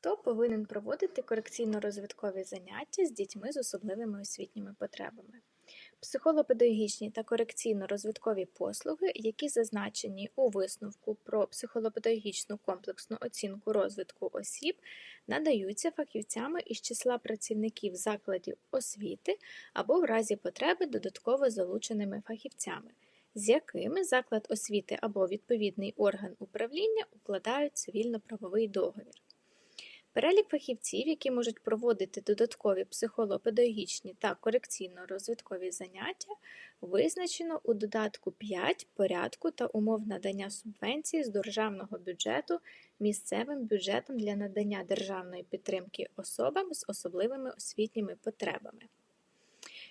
Хто повинен проводити корекційно-розвиткові заняття з дітьми з особливими освітніми потребами? Психолопедагогічні та корекційно-розвиткові послуги, які зазначені у висновку про психолопедагогічну комплексну оцінку розвитку осіб, надаються фахівцями із числа працівників закладів освіти або в разі потреби додатково залученими фахівцями, з якими заклад освіти або відповідний орган управління укладають цивільно-правовий договір. Перелік фахівців, які можуть проводити додаткові психолопедагогічні та корекційно-розвиткові заняття, визначено у додатку 5 порядку та умов надання субвенції з державного бюджету місцевим бюджетом для надання державної підтримки особам з особливими освітніми потребами.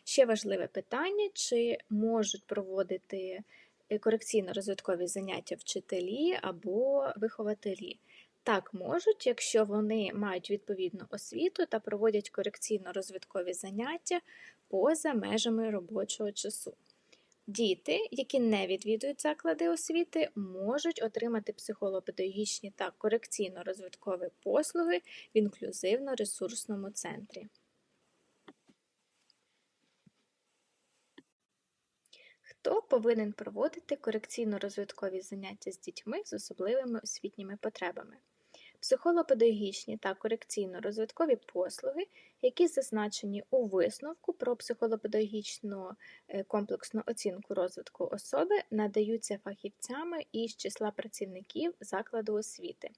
Ще важливе питання: чи можуть проводити корекційно-розвиткові заняття вчителі або вихователі? Так можуть, якщо вони мають відповідну освіту та проводять корекційно-розвиткові заняття поза межами робочого часу. Діти, які не відвідують заклади освіти, можуть отримати психолопедагогічні та корекційно-розвиткові послуги в інклюзивно-ресурсному центрі. Хто повинен проводити корекційно-розвиткові заняття з дітьми з особливими освітніми потребами? Психолопедагогічні та корекційно-розвиткові послуги, які зазначені у висновку про психолопедагогічну е, комплексну оцінку розвитку особи, надаються фахівцями із числа працівників закладу освіти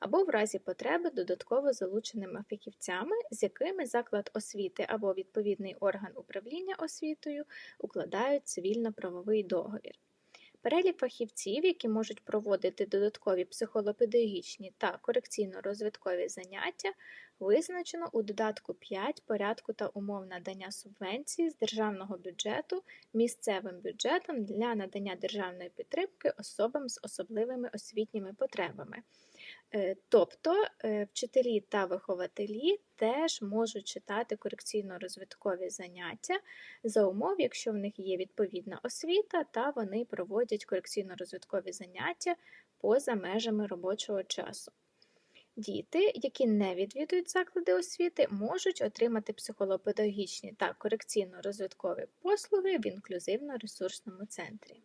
або в разі потреби додатково залученими фахівцями, з якими заклад освіти або відповідний орган управління освітою укладають цивільно-правовий договір. Перелік фахівців, які можуть проводити додаткові психолопедагогічні та корекційно-розвиткові заняття, визначено у додатку 5 порядку та умов надання субвенції з державного бюджету місцевим бюджетом для надання державної підтримки особам з особливими освітніми потребами. Е, тобто е, вчителі та вихователі теж можуть читати корекційно-розвиткові заняття за умов, якщо в них є відповідна освіта, та вони проводять корекційно-розвиткові заняття поза межами робочого часу. Діти, які не відвідують заклади освіти, можуть отримати психолопедагогічні та корекційно-розвиткові послуги в інклюзивно-ресурсному центрі.